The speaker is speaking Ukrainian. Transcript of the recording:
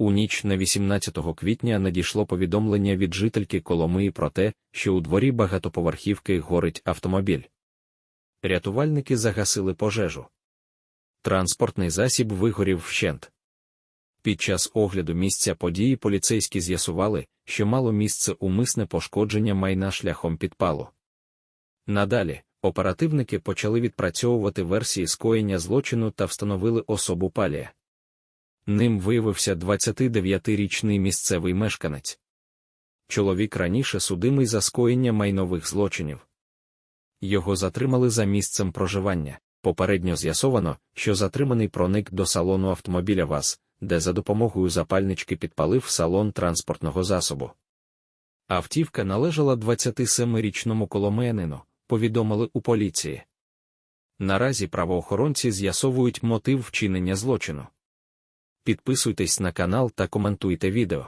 У ніч на 18 квітня надійшло повідомлення від жительки Коломиї про те, що у дворі багатоповерхівки горить автомобіль. Рятувальники загасили пожежу. Транспортний засіб вигорів вщент. Під час огляду місця події поліцейські з'ясували, що мало місце умисне пошкодження майна шляхом підпалу. Надалі оперативники почали відпрацьовувати версії скоєння злочину та встановили особу палія. Ним виявився 29-річний місцевий мешканець. Чоловік раніше судимий за скоєння майнових злочинів. Його затримали за місцем проживання. Попередньо з'ясовано, що затриманий проник до салону автомобіля ВАЗ, де за допомогою запальнички підпалив салон транспортного засобу. Автівка належала 27-річному коломиянину, повідомили у поліції. Наразі правоохоронці з'ясовують мотив вчинення злочину. Підписуйтесь на канал та коментуйте відео.